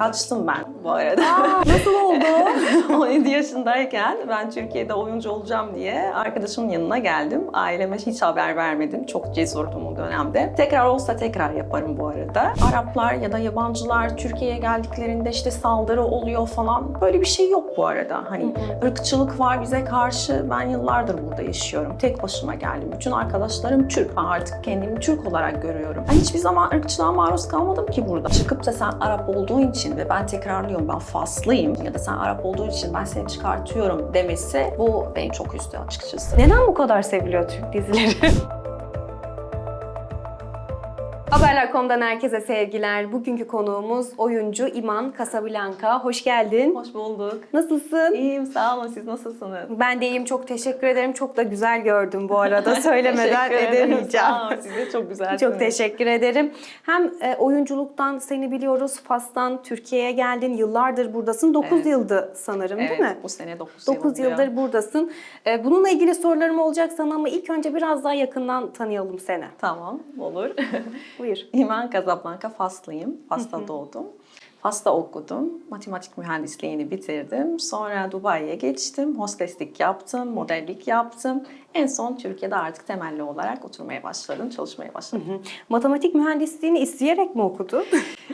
Kaçtım ben bu arada. Nasıl oldu? 17 yaşındayken ben Türkiye'de oyuncu olacağım diye arkadaşımın yanına geldim. Aileme hiç haber vermedim. Çok cesurdum o dönemde. Tekrar olsa tekrar yaparım bu arada. Araplar ya da yabancılar Türkiye'ye geldiklerinde işte saldırı oluyor falan. Böyle bir şey yok bu arada. Hani ırkçılık var bize karşı. Ben yıllardır burada yaşıyorum. Tek başıma geldim. Bütün arkadaşlarım Türk. Ben artık kendimi Türk olarak görüyorum. Ben hiçbir zaman ırkçılığa maruz kalmadım ki burada. Çıkıp da sen Arap olduğun için ve ben tekrarlıyorum ben Faslıyım ya da sen Arap olduğun için ben seni çıkartıyorum demesi bu beni çok üzdü açıkçası. Neden bu kadar seviliyor Türk dizileri? Haberler.com'dan herkese sevgiler. Bugünkü konuğumuz oyuncu İman Casablanca. Hoş geldin. Hoş bulduk. Nasılsın? İyiyim sağ olun siz nasılsınız? Ben de iyiyim. Çok teşekkür ederim. Çok da güzel gördüm bu arada. Söylemeden Teşekkür ederim. edemeyeceğim. Sağ olun siz de çok güzelsiniz. Çok teşekkür ederim. Hem e, oyunculuktan seni biliyoruz. Fas'tan Türkiye'ye geldin. Yıllardır buradasın. 9 Evet. yıldı sanırım Evet değil mi? bu sene 9, 9 yıldır buradasın. E, bununla ilgili sorularım olacak sana ama ilk önce biraz daha yakından tanıyalım seni. Tamam olur. Buyur. İman Casablanca Faslıyım. Fas'ta doğdum. Fas'ta okudum. Matematik mühendisliğini bitirdim. Sonra Dubai'ye geçtim. Hosteslik yaptım, modellik yaptım. En son Türkiye'de artık temelli olarak oturmaya başladım, çalışmaya başladım. Matematik mühendisliğini isteyerek mi okudun?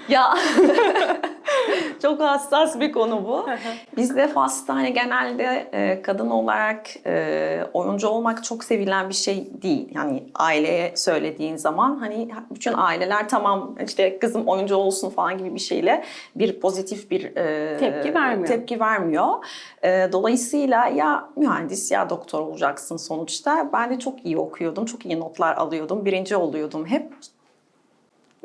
Ya çok hassas bir konu bu. Bizde Fas'ta hani genelde e, kadın olarak e, oyuncu olmak çok sevilen bir şey değil. Yani aileye söylediğin zaman hani bütün aileler tamam işte kızım oyuncu olsun falan gibi bir şeyle bir pozitif bir e, Tepki vermiyor. Tepki vermiyor. E, dolayısıyla ya mühendis ya doktor olacaksın sonuçta. Ben de çok iyi okuyordum, çok iyi notlar alıyordum, birinci oluyordum hep.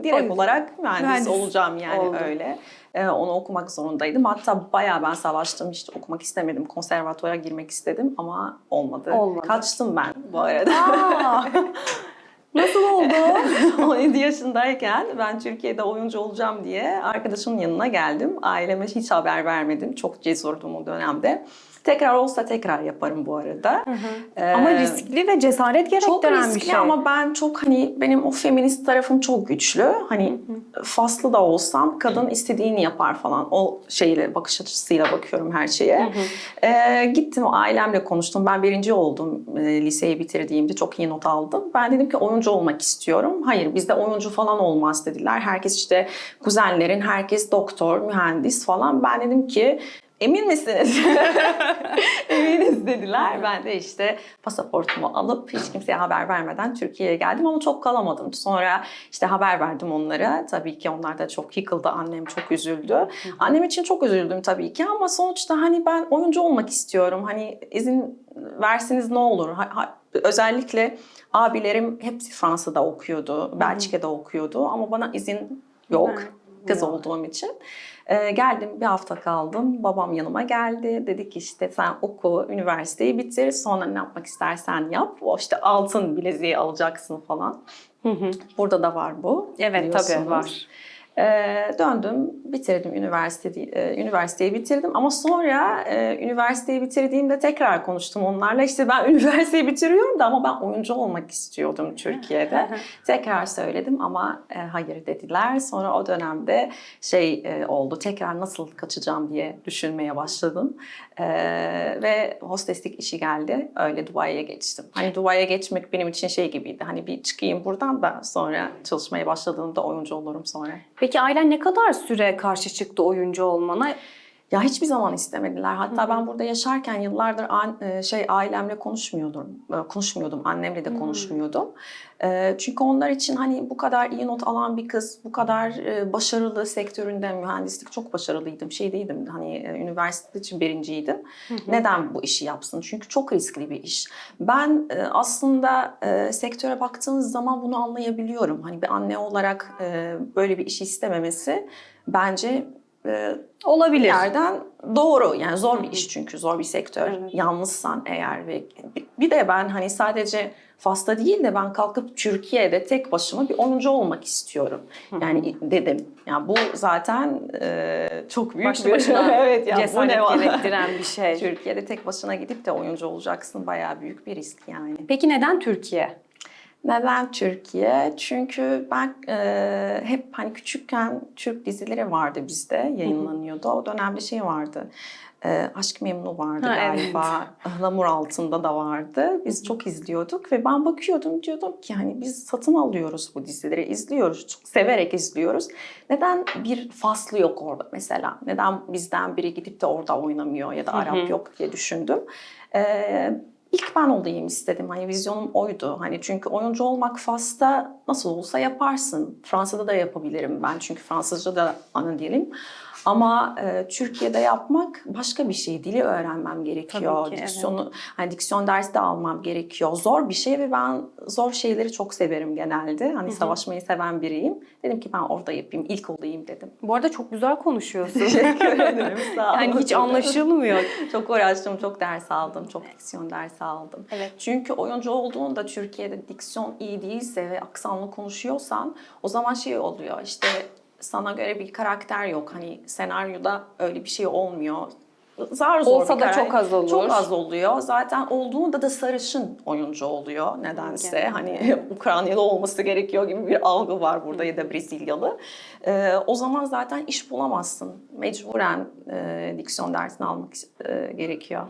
Direkt yüzden. olarak mühendis, Mühendis olacağım yani oldun. öyle. Ee, onu okumak zorundaydım. Hatta bayağı ben savaştım işte okumak istemedim. Konservatuvara girmek istedim ama olmadı. Olmadı. Kaçtım ben bu arada. Nasıl oldu? 17 yaşındayken ben Türkiye'de oyuncu olacağım diye arkadaşımın yanına geldim. Aileme hiç haber vermedim. Çok cesurdum o dönemde. Tekrar olsa tekrar yaparım bu arada. Ee, ama riskli ve cesaret çok gerektiren riskli bir şey. ama ben çok hani benim o feminist tarafım çok güçlü. Hani faslı da olsam kadın istediğini yapar falan. O şeyle bakış açısıyla bakıyorum her şeye. Ee, gittim ailemle konuştum. Ben birinci oldum e, liseyi bitirdiğimde. Çok iyi not aldım. Ben dedim ki oyuncu olmak istiyorum. Hayır bizde oyuncu falan olmaz dediler. Herkes işte kuzenlerin herkes doktor, mühendis falan. Ben dedim ki Emin misiniz? Eminiz dediler. Ben de işte pasaportumu alıp hiç kimseye haber vermeden Türkiye'ye geldim ama çok kalamadım. Sonra işte haber verdim onlara. Tabii ki onlar da çok yıkıldı. Annem çok üzüldü. Annem için çok üzüldüm tabii ki ama sonuçta hani ben oyuncu olmak istiyorum. Hani izin versiniz ne olur? Ha- ha- özellikle abilerim hepsi Fransa'da okuyordu, Belçika'da okuyordu ama bana izin yok kız olduğum için. Ee, geldim bir hafta kaldım. Babam yanıma geldi. Dedi ki işte sen oku, üniversiteyi bitir. Sonra ne yapmak istersen yap. O işte altın bileziği alacaksın falan. Hı hı. Burada da var bu. Evet tabii var. Ee, döndüm, bitirdim üniversite, e, üniversiteyi bitirdim ama sonra e, üniversiteyi bitirdiğimde tekrar konuştum onlarla. İşte ben üniversiteyi bitiriyorum da ama ben oyuncu olmak istiyordum Türkiye'de. tekrar söyledim ama e, hayır dediler. Sonra o dönemde şey e, oldu, tekrar nasıl kaçacağım diye düşünmeye başladım. E, ve hosteslik işi geldi, öyle Dubai'ye geçtim. Hani Dubai'ye geçmek benim için şey gibiydi, hani bir çıkayım buradan da sonra çalışmaya başladığımda oyuncu olurum sonra. Peki ailen ne kadar süre karşı çıktı oyuncu olmana? Ya hiçbir zaman istemediler. Hatta ben burada yaşarken yıllardır an- e, şey ailemle konuşmuyordum. E, Konuşmuyordum. Annemle de konuşmuyordum. E, Çünkü onlar için hani bu kadar iyi not alan bir kız, bu kadar başarılı sektöründe mühendislik çok başarılıydım. Şey değildim. Hani üniversite için birinciydim. Neden bu işi yapsın? Çünkü çok riskli bir iş. Ben aslında sektöre baktığınız zaman bunu anlayabiliyorum. Hani bir anne olarak böyle bir işi istememesi bence e, Olabilir. yerden doğru. Yani zor bir iş çünkü zor bir sektör. Evet. Yalnızsan eğer ve bir- de ben hani sadece Fas'ta değil de ben kalkıp Türkiye'de tek başıma bir oyuncu olmak istiyorum. Yani dedim. Yani bu zaten e, çok büyük Başlı bir başına evet ya bu cesaret ne var? gerektiren bir şey. Türkiye'de tek başına gidip de oyuncu olacaksın bayağı büyük bir risk yani. Peki neden Türkiye? Neden Türkiye? Çünkü ben e, hep hani küçükken Türk dizileri vardı bizde yayınlanıyordu. O dönemde şey vardı. E, Aşk Memnu vardı Ha, evet. galiba. Ihlamur altında da vardı. Biz çok izliyorduk ve ben bakıyordum diyordum ki hani biz satın alıyoruz bu dizileri, izliyoruz. Çok severek izliyoruz. Neden bir faslı yok orada mesela? Neden bizden biri gidip de orada oynamıyor ya da Arap yok diye düşündüm. E, İlk ben olayım istedim. Hani vizyonum oydu. Hani çünkü oyuncu olmak Fas'ta nasıl olsa yaparsın. Fransa'da da yapabilirim ben. Çünkü Fransızca da ana dilim. Ama e, Türkiye'de yapmak başka bir şey. Dili öğrenmem gerekiyor. Tabii ki, evet. Diksiyonu, hani diksiyon dersi de almam gerekiyor. Zor bir şey ve ben zor şeyleri çok severim genelde. Hani savaşmayı seven biriyim. Dedim ki ben orada yapayım. ilk olayım dedim. Bu arada çok güzel konuşuyorsun. Teşekkür ederim. Sağ yani hiç olun. anlaşılmıyor. Çok uğraştım, çok ders aldım, çok diksiyon dersi aldım. Evet. Çünkü oyuncu olduğunda Türkiye'de diksiyon iyi değilse ve aksanlı konuşuyorsan o zaman şey oluyor işte sana göre bir karakter yok. Hani senaryoda öyle bir şey olmuyor. Zar zor Olsa da karakter- çok az olur. Çok az oluyor. Zaten olduğunda da sarışın oyuncu oluyor nedense. Evet. Hani Ukraynalı olması gerekiyor gibi bir algı var burada ya da Brezilyalı. Ee, o zaman zaten iş bulamazsın. Mecburen e, diksiyon dersini almak e, gerekiyor.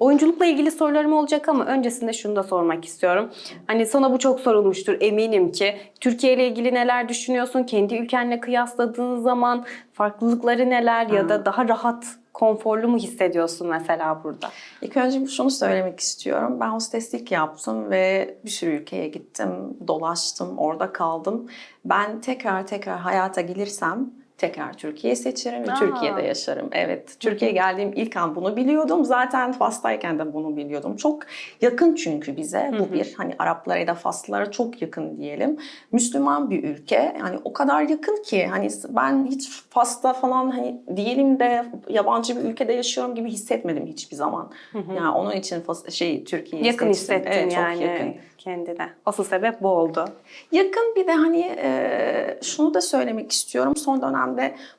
Oyunculukla ilgili sorularım olacak ama öncesinde şunu da sormak istiyorum. Hani sana bu çok sorulmuştur eminim ki. Türkiye ile ilgili neler düşünüyorsun? Kendi ülkenle kıyasladığın zaman farklılıkları neler ya da daha rahat, konforlu mu hissediyorsun mesela burada? İlk önce şunu söylemek istiyorum. Ben hosteslik yaptım ve bir sürü ülkeye gittim, dolaştım, orada kaldım. Ben tekrar tekrar hayata gelirsem tekrar Türkiye'yi seçerim ve Aa. Türkiye'de yaşarım. Evet, Türkiye'ye geldiğim ilk an bunu biliyordum. Zaten Fas'tayken de bunu biliyordum. Çok yakın çünkü bize. Bu bir hani Araplara ya da Faslılara çok yakın diyelim. Müslüman bir ülke. Yani o kadar yakın ki hani ben hiç Fas'ta falan hani diyelim de yabancı bir ülkede yaşıyorum gibi hissetmedim hiçbir zaman. Yani onun için Fas, şey Türkiye'yi Yakın seçtim. hissettin Evet, çok yani yakın. kendine. Asıl sebep bu oldu. Yakın bir de hani e, şunu da söylemek istiyorum. Son dönemde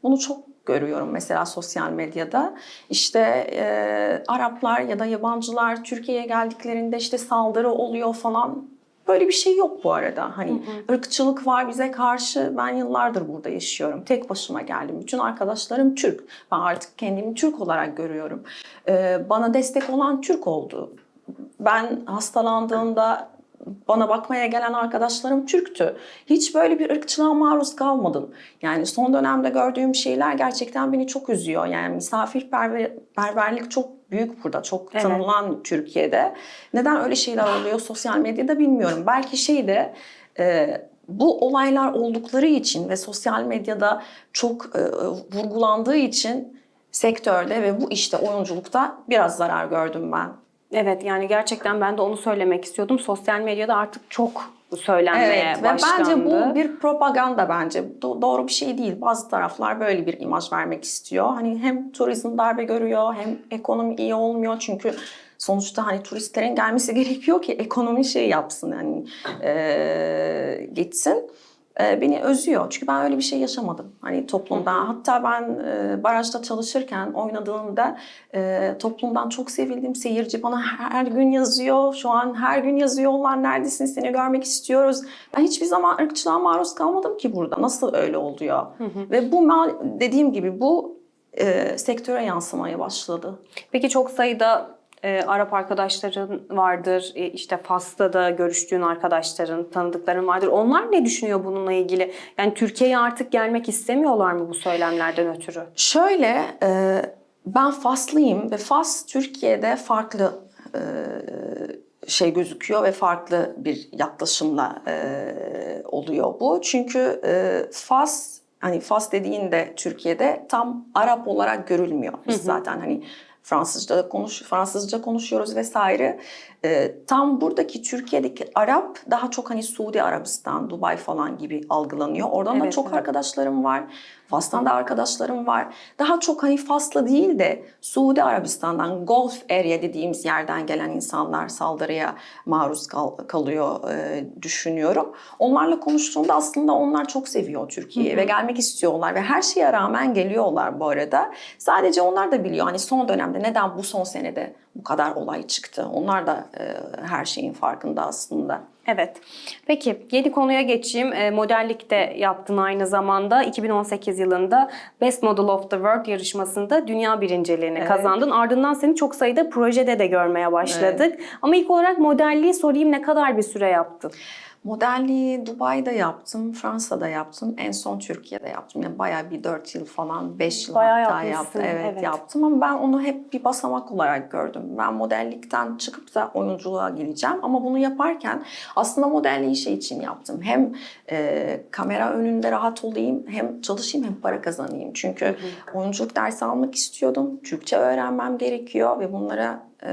bunu çok görüyorum mesela sosyal medyada. İşte e, Araplar ya da yabancılar Türkiye'ye geldiklerinde işte saldırı oluyor falan. Böyle bir şey yok bu arada. Hani ırkçılık var bize karşı. Ben yıllardır burada yaşıyorum. Tek başıma geldim. Bütün arkadaşlarım Türk. Ben artık kendimi Türk olarak görüyorum. E, bana destek olan Türk oldu. Ben hastalandığımda bana bakmaya gelen arkadaşlarım Türktü. Hiç böyle bir ırkçılığa maruz kalmadım. Yani son dönemde gördüğüm şeyler gerçekten beni çok üzüyor. Yani misafirperverlik çok büyük burada. Çok Evet. tanınan Türkiye'de. Neden öyle şeyler oluyor sosyal medyada bilmiyorum. Belki şey de e, bu olaylar oldukları için ve sosyal medyada çok e, vurgulandığı için sektörde ve bu işte oyunculukta biraz zarar gördüm ben. Evet yani gerçekten ben de onu söylemek istiyordum. Sosyal medyada artık çok söylenmeye Evet ve başlandı. bence bu bir propaganda bence. Do- doğru bir şey değil. Bazı taraflar böyle bir imaj vermek istiyor. Hani hem turizm darbe görüyor hem ekonomi iyi olmuyor. Çünkü sonuçta hani turistlerin gelmesi gerekiyor ki ekonomi şey yapsın hani eee, gitsin. Eee, beni özüyor. Çünkü ben öyle bir şey yaşamadım. Hani toplumda. Hatta ben eee, barajda çalışırken oynadığımda eee, toplumdan çok sevildim. Seyirci bana her gün yazıyor. Şu an her gün yazıyorlar. Neredesin? Seni görmek istiyoruz. Ben hiçbir zaman ırkçılığa maruz kalmadım ki burada. Nasıl öyle oluyor? Ve bu dediğim gibi bu eee, sektöre yansımaya başladı. Peki çok sayıda e, Arap arkadaşların vardır. E, işte Fas'ta da görüştüğün arkadaşların, tanıdıkların vardır. Onlar ne düşünüyor bununla ilgili? Yani Türkiye'ye artık gelmek istemiyorlar mı bu söylemlerden ötürü? Şöyle, e, ben Faslıyım ve Fas Türkiye'de farklı e, şey gözüküyor ve farklı bir yaklaşımla e, oluyor bu. Çünkü e, Fas, hani Fas dediğinde Türkiye'de tam Arap olarak görülmüyor. Biz zaten hani Fransızca da konuş, Fransızca konuşuyoruz vesaire. E, tam buradaki Türkiye'deki Arap daha çok hani Suudi Arabistan, Dubai falan gibi algılanıyor. Oradan da Evet, çok evet. arkadaşlarım var. Fas'tan da arkadaşlarım var. Daha çok hani Fas'la değil de Suudi Arabistan'dan, Gulf Area dediğimiz yerden gelen insanlar saldırıya maruz kal- kalıyor e, düşünüyorum. Onlarla konuştuğumda aslında onlar çok seviyor Türkiye'yi ve gelmek istiyorlar ve her şeye rağmen geliyorlar bu arada. Sadece onlar da biliyor hani son dönemde neden bu son senede bu kadar olay çıktı. Onlar da e, her şeyin farkında aslında. Evet. Peki yeni konuya geçeyim. E, modellik de yaptın aynı zamanda. 2018 yılında Best Model of the World yarışmasında dünya birinciliğini Evet. kazandın. Ardından seni çok sayıda projede de görmeye başladık. Ama ilk olarak modelliği sorayım ne kadar bir süre yaptın? Modelliği Dubai'de yaptım, Fransa'da yaptım, en son Türkiye'de yaptım. Yani bayağı bir 4 yıl falan, 5 yıl Bayağı hatta yaptım. Evet, evet. yaptım ama ben onu hep bir basamak olarak gördüm. Ben modellikten çıkıp da oyunculuğa gireceğim ama bunu yaparken aslında modelliği şey için yaptım. Hem e, kamera önünde rahat olayım, hem çalışayım hem para kazanayım. Çünkü oyunculuk dersi almak istiyordum. Türkçe öğrenmem gerekiyor ve bunlara e,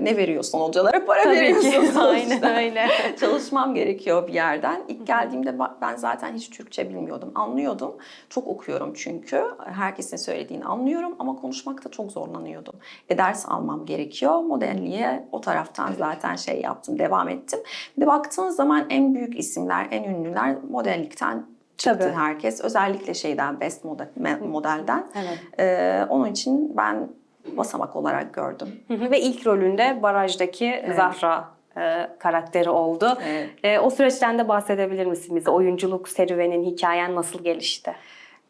ne veriyorsun hocalara? Para Tabii veriyorsun. ki. Aynen öyle. Çalışmam gerekiyor bir yerden. İlk geldiğimde ben zaten hiç Türkçe bilmiyordum. Anlıyordum. Çok okuyorum çünkü. Herkesin söylediğini anlıyorum ama konuşmakta çok zorlanıyordum. E ders almam gerekiyor. Modelliğe o taraftan zaten şey yaptım, devam ettim. Bir de baktığınız zaman en büyük isimler, en ünlüler modellikten çıktı Tabii. herkes. Özellikle şeyden, best model, modelden. Evet. Ee, onun için ben basamak olarak gördüm. Hı hı. Ve ilk rolünde Baraj'daki Zahra e, karakteri oldu. Evet. E, o süreçten de bahsedebilir misin bize? Oyunculuk serüvenin, hikayen nasıl gelişti?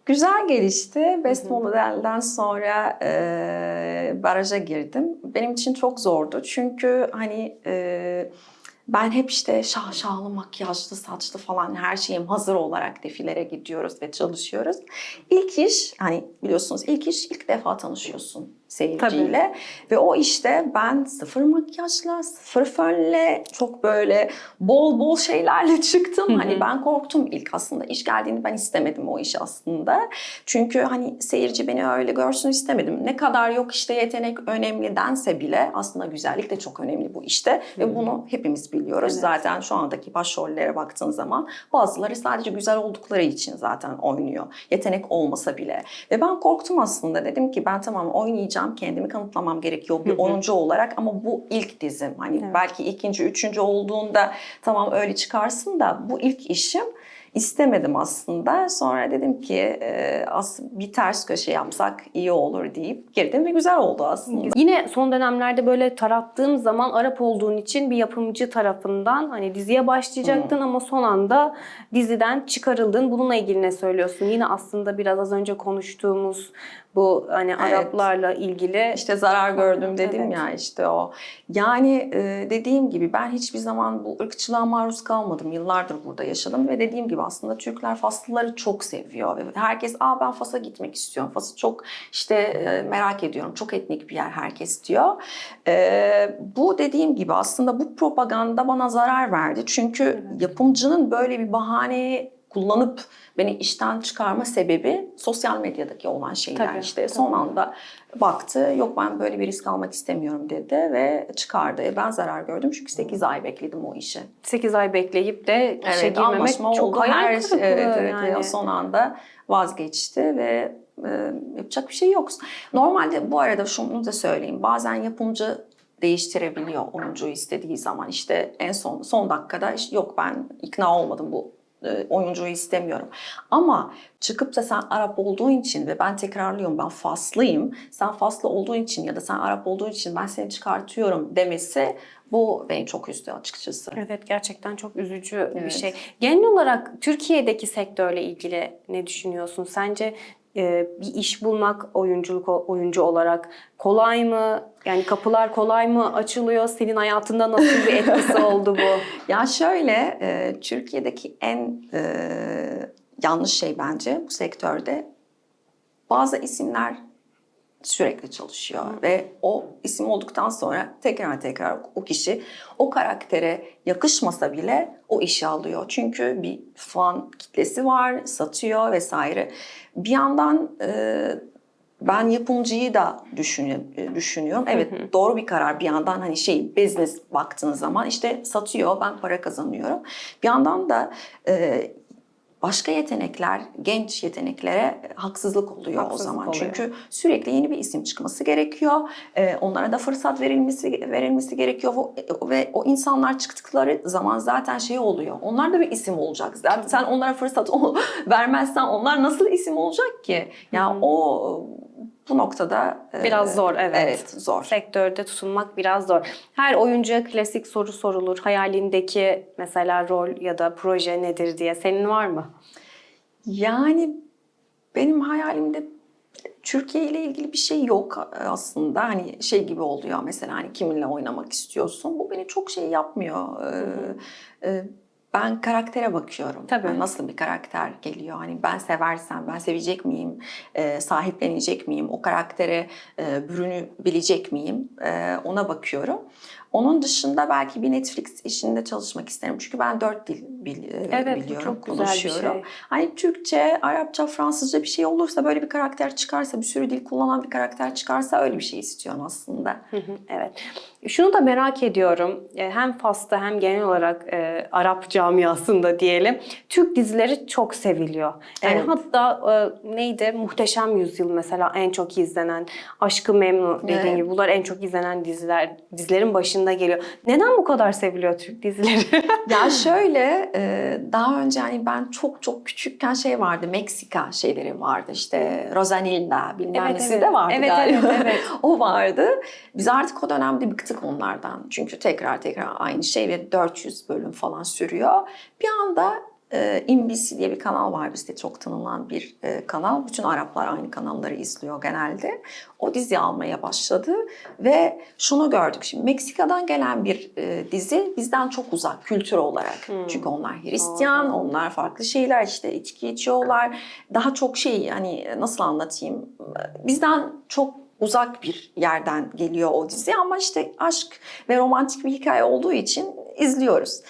Güzel gelişti. Best Model'den sonra e, baraja girdim. Benim için çok zordu. Çünkü hani e, ben hep işte şahşalı, makyajlı, saçlı falan her şeyim hazır olarak defilere gidiyoruz ve çalışıyoruz. İlk iş, hani biliyorsunuz ilk iş ilk defa tanışıyorsun seyirciyle. Ve o işte ben sıfır makyajla, sıfır fönle, çok böyle bol bol şeylerle çıktım. Hani ben korktum ilk aslında. İş geldiğini ben istemedim o işi aslında. Çünkü hani seyirci beni öyle görsün istemedim. Ne kadar yok işte yetenek önemli dense bile aslında güzellik de çok önemli bu işte. Ve bunu hepimiz biliyoruz. Evet. Zaten şu andaki başrollere baktığın zaman bazıları sadece güzel oldukları için zaten oynuyor. Yetenek olmasa bile. Ve ben korktum aslında. Dedim ki ben tamam oynayacağım. Kendimi kanıtlamam gerekiyor bir oyuncu olarak ama bu ilk dizim. Hani Evet. belki ikinci, üçüncü olduğunda tamam öyle çıkarsın da bu ilk işim. İstemedim aslında. Sonra dedim ki e, as bir ters köşe yapsak iyi olur deyip girdim ve güzel oldu aslında. Yine son dönemlerde böyle tarattığım zaman Arap olduğun için bir yapımcı tarafından hani diziye başlayacaktın ama son anda diziden çıkarıldın. Bununla ilgili ne söylüyorsun? Yine aslında biraz az önce konuştuğumuz bu hani Evet. Araplarla ilgili İşte zarar gördüm dedim Evet. ya işte o. Yani e, dediğim gibi ben hiçbir zaman bu ırkçılığa maruz kalmadım. Yıllardır burada yaşadım ve dediğim gibi aslında Türkler Faslıları çok seviyor. Ve herkes aa ben Fas'a gitmek istiyorum. Fas'ı çok işte e, merak ediyorum. Çok etnik bir yer herkes diyor. E, bu dediğim gibi aslında bu propaganda bana zarar verdi. Çünkü yapımcının böyle bir bahaneyi kullanıp beni işten çıkarma sebebi sosyal medyadaki olan şeyler Tabii, işte. Son tabii. anda baktı yok ben böyle bir risk almak istemiyorum dedi ve çıkardı. E, Ben zarar gördüm çünkü 8 ay bekledim o işi. 8 ay bekleyip de işe Evet girmemek çok oldu. hayal Her, evet, evet, yani. son anda vazgeçti ve e, yapacak bir şey yok. Normalde bu arada şunu da söyleyeyim. Bazen yapımcı değiştirebiliyor oyuncuyu istediği zaman. İşte en son son dakikada işte, yok ben ikna olmadım bu oyuncuyu istemiyorum. Ama çıkıp da sen Arap olduğun için ve ben tekrarlıyorum ben Faslıyım. Sen Faslı olduğun için ya da sen Arap olduğun için ben seni çıkartıyorum demesi bu beni çok üzdü açıkçası. Evet gerçekten çok üzücü bir Evet. şey. Genel olarak Türkiye'deki sektörle ilgili ne düşünüyorsun? Sence e, bir iş bulmak oyunculuk oyuncu olarak kolay mı? Yani kapılar kolay mı açılıyor? Senin hayatında nasıl bir etkisi oldu bu? Ya şöyle, e, Türkiye'deki en e, yanlış şey bence bu sektörde bazı isimler sürekli çalışıyor ve o isim olduktan sonra tekrar tekrar o kişi o karaktere yakışmasa bile o işi alıyor. Çünkü bir fan kitlesi var, satıyor vesaire. Bir yandan e, ben yapımcıyı da düşünü- düşünüyorum. Evet doğru bir karar bir yandan hani şey business baktığın zaman işte satıyor ben para kazanıyorum. Bir yandan da e, başka yetenekler, genç yeteneklere haksızlık oluyor Haksızlık o zaman. oluyor. Çünkü sürekli yeni bir isim çıkması gerekiyor. E, onlara da fırsat verilmesi verilmesi gerekiyor Ve- ve o insanlar çıktıkları zaman zaten şey oluyor. Onlar da bir isim olacak. Zaten sen onlara fırsat vermezsen onlar nasıl isim olacak ki? Yani o bu noktada e, Biraz zor, evet. Evet, zor. Sektörde tutunmak biraz zor. Her oyuncuya klasik soru sorulur. Hayalindeki mesela rol ya da proje nedir diye. Senin var mı? Yani benim hayalimde Türkiye ile ilgili bir şey yok aslında. Hani şey gibi oluyor mesela hani kiminle oynamak istiyorsun. Bu beni çok şey yapmıyor. Ee, e, ben karaktere bakıyorum. Tabii. Yani nasıl bir karakter geliyor? Hani ben seversem ben sevecek miyim? Ee, sahiplenecek miyim? O karaktere e, bürünü bilecek miyim? Ee, ona bakıyorum. Onun dışında belki bir Netflix işinde çalışmak isterim. Çünkü ben dört dil bil- e, Evet, biliyorum, çok güzel bir konuşuyorum. şey. Hani Türkçe, Arapça, Fransızca bir şey olursa böyle bir karakter çıkarsa, bir sürü dil kullanan bir karakter çıkarsa öyle bir şey istiyorum aslında. Evet. Şunu da merak ediyorum. E, Hem Fas'ta hem genel olarak e, Arap camiasında diyelim. Türk dizileri çok seviliyor. Yani Evet. hatta e, neydi? Muhteşem Yüzyıl mesela en çok izlenen. Aşkı Memnu dediğin Evet. gibi bunlar en çok izlenen diziler. Dizilerin başında geliyor. Neden bu kadar seviliyor Türk dizileri? ya şöyle, e, daha önce hani ben çok çok küçükken şey vardı, Meksika şeyleri vardı. İşte Rosanilda bilmem Evet, nesi evet. de vardı Evet, galiba. evet, evet. o vardı. Biz artık o dönemde bıktık onlardan. Çünkü tekrar tekrar aynı şey ve 400 bölüm falan sürüyor. Bir anda e, NBC diye bir kanal var bizde çok tanınan bir e, kanal. Bütün Araplar aynı kanalları izliyor genelde. O dizi almaya başladı ve şunu gördük şimdi Meksika'dan gelen bir e, dizi bizden çok uzak kültür olarak. Çünkü onlar Hristiyan, onlar farklı şeyler işte içki içiyorlar. Daha çok şey hani nasıl anlatayım bizden çok uzak bir yerden geliyor o dizi ama işte aşk ve romantik bir hikaye olduğu için izliyoruz.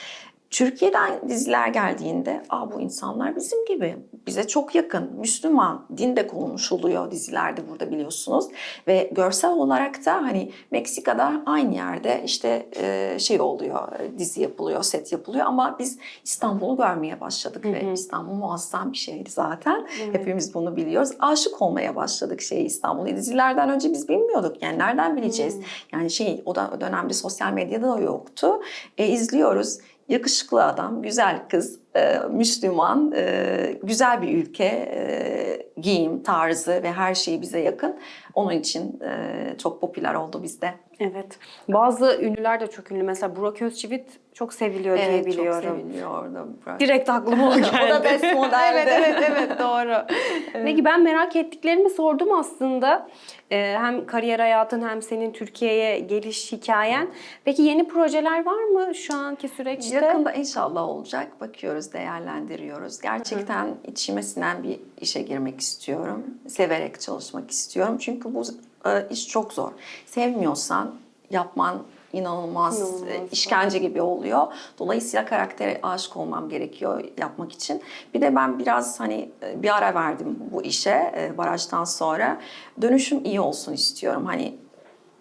Türkiye'den diziler geldiğinde Aa, bu insanlar bizim gibi. Bize çok yakın. Müslüman din de konuşuluyor dizilerde burada biliyorsunuz. Ve görsel olarak da hani Meksika'da aynı yerde işte e, şey oluyor, dizi yapılıyor, set yapılıyor ama biz İstanbul'u görmeye başladık ve İstanbul muazzam bir şeydi zaten. Hepimiz bunu biliyoruz. Aşık olmaya başladık şey İstanbul'u. Dizilerden önce biz bilmiyorduk. Yani nereden bileceğiz? Yani şey o, da, o dönemde sosyal medyada da yoktu. E, izliyoruz yakışıklı adam, güzel kız, e, Müslüman, e, güzel bir ülke, e, giyim tarzı ve her şey bize yakın. Onun için e, çok popüler oldu bizde. evet. Bazı ünlüler de çok ünlü. Mesela Burak Özçivit çok seviliyor diye Evet, biliyorum. çok seviliyordu. Burak. Direkt aklıma o geldi. O da best modeldi. evet evet evet doğru. Peki ben merak ettiklerimi sordum aslında. Ee, hem kariyer hayatın hem senin Türkiye'ye geliş hikayen. Peki yeni projeler var mı şu anki süreçte? Yakında inşallah olacak. Bakıyoruz, değerlendiriyoruz. Gerçekten içime sinen bir işe girmek istiyorum. Severek çalışmak istiyorum. Çünkü bu e, iş çok zor. Sevmiyorsan yapman inanılmaz, İnanılmaz e, zor. işkence gibi oluyor. Dolayısıyla karaktere aşık olmam gerekiyor yapmak için. Bir de ben biraz hani e, bir ara verdim bu işe e, barajdan sonra. Dönüşüm iyi olsun istiyorum. Hani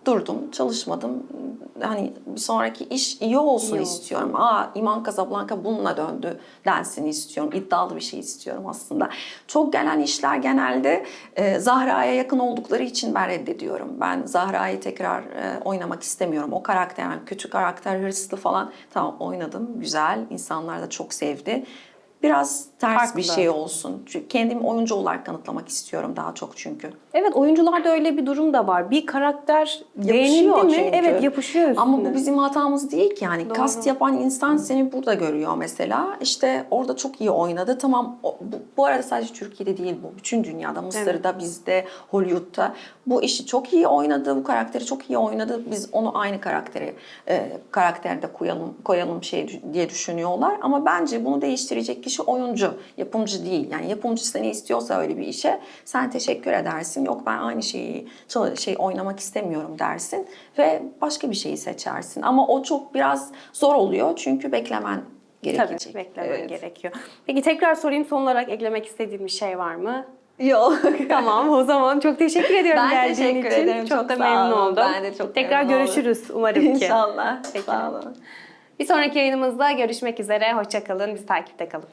durdum, çalışmadım. Hani bir sonraki iş iyi olsun İyi olsun. istiyorum. Aa İman Casablanca bununla döndü densin istiyorum. İddialı bir şey istiyorum aslında. Çok gelen işler genelde e, Zahra'ya yakın oldukları için ben reddediyorum. Ben Zahra'yı tekrar e, oynamak istemiyorum. O karakter yani kötü karakter, hırslı falan tamam oynadım. Güzel. İnsanlar da çok sevdi. Biraz ters Farklı. bir şey olsun. Çünkü kendimi oyuncu olarak kanıtlamak istiyorum daha çok çünkü. Evet oyuncularda öyle bir durum da var. Bir karakter Yapışıyor mi? çünkü. Evet yapışıyor üstüne. Ama bu bizim hatamız değil ki yani Doğru. kast yapan insan seni burada görüyor mesela. İşte orada çok iyi oynadı. Tamam bu, bu arada sadece Türkiye'de değil bu. Bütün dünyada Mısır'da, bizde, Hollywood'da bu işi çok iyi oynadı. Bu karakteri çok iyi oynadı. Biz onu aynı karaktere e, karakterde koyalım koyalım şey diye düşünüyorlar. Ama bence bunu değiştirecek kişi oyuncu, yapımcı değil. Yani yapımcı seni istiyorsa öyle bir işe sen teşekkür edersin. Yok ben aynı şeyi şey oynamak istemiyorum dersin ve başka bir şeyi seçersin. Ama o çok biraz zor oluyor çünkü beklemen gerekecek. Tabii beklemen Evet. gerekiyor. Peki tekrar sorayım son olarak eklemek istediğin bir şey var mı? Yok. tamam o zaman çok teşekkür ediyorum Ben geldiğin teşekkür için. ederim, Çok, çok da memnun olun. oldum. Ben de çok Tekrar memnun oldum. görüşürüz umarım ki. İnşallah. Peki. Sağ olun. Bir sonraki yayınımızda görüşmek üzere. Hoşçakalın. Bizi takipte kalın.